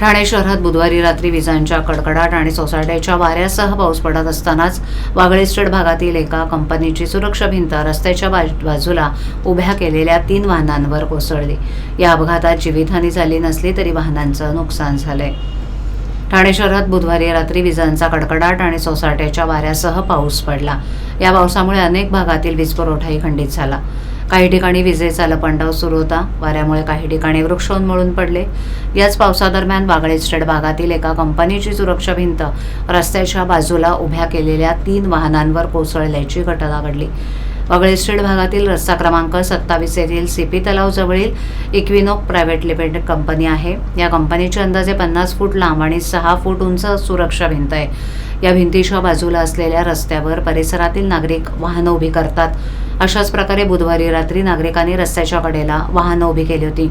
ठाणे शहरात बुधवारी रात्री विजांच्या कडकडाट आणि सोसायट्याच्या वाऱ्यासह पाऊस पडत असतानाच वागळे स्टेट भागातील एका कंपनीची सुरक्षा भिंत रस्त्याच्या बाजूला उभ्या केलेल्या तीन वाहनांवर कोसळली. या अपघातात जीवितहानी झाली नसली तरी वाहनांचं नुकसान झालंय. ठाणे शहरात बुधवारी रात्री विजांचा कडकडाट आणि सोसाट्याच्या वाऱ्यासह पाऊस पडला. या पावसामुळे अनेक भागातील वीज पुरवठाही खंडित झाला. काही ठिकाणी विजेचा लपंडाव सुरू होता. वाऱ्यामुळे काही ठिकाणी वृक्षोन्मळून पडले. याच पावसादरम्यान बागळे स्टेट भागातील एका कंपनीची सुरक्षा भिंत रस्त्याच्या बाजूला उभ्या केलेल्या तीन वाहनांवर कोसळल्याची घटना घडली. वगळे भागातील रस्ता क्रमांक सत्तावीस येथील सीपी तलावजवळील इक्विनोक प्रायव्हेट लिमिटेड कंपनी आहे. या कंपनीची अंदाजे पन्नास फूट लांब आणि सहा फूट उंच सुरक्षा भिंत आहे. या भिंतीच्या बाजूला असलेल्या रस्त्यावर परिसरातील नागरिक वाहनं उभी करतात. अशाच प्रकारे बुधवारी रात्री नागरिकांनी रस्त्याच्या कडेला वाहनं उभी केली होती.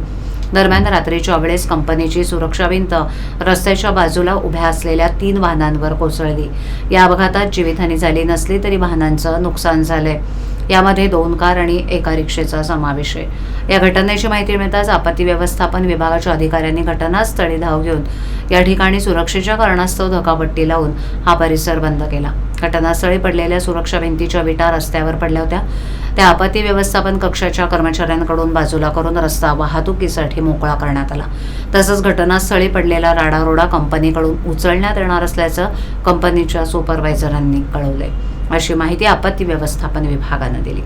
दरम्यान रात्रीच्या वेळेस कंपनीची सुरक्षा भिंत रस्त्याच्या बाजूला उभ्या असलेल्या तीन वाहनांवर कोसळली. या अपघातात जीवितहानी झाली नसली तरी वाहनांचं नुकसान झालंय. यामध्ये दोन कार आणि एका रिक्षेचा समावेश आहे. या घटनेची माहिती मिळताच आपत्ती व्यवस्थापन विभागाच्या अधिकाऱ्यांनी घटनास्थळी धाव घेऊन या ठिकाणी सुरक्षेच्या कारणास्तव धकापट्टी लावून हा परिसर बंद केला. घटनास्थळी पडलेल्या सुरक्षा भिंतीच्या विटा रस्त्यावर पडल्या होत्या. त्या आपत्ती व्यवस्थापन कक्षाच्या कर्मचाऱ्यांकडून बाजूला करून रस्ता वाहतुकीसाठी मोकळा करण्यात आला. तसंच घटनास्थळी पडलेला राडारोडा कंपनीकडून उचलण्यात येणार असल्याचं कंपनीच्या सुपरवायझरांनी कळवलंय. अशी माहिती आपत्ती व्यवस्थापन विभागानं दिली.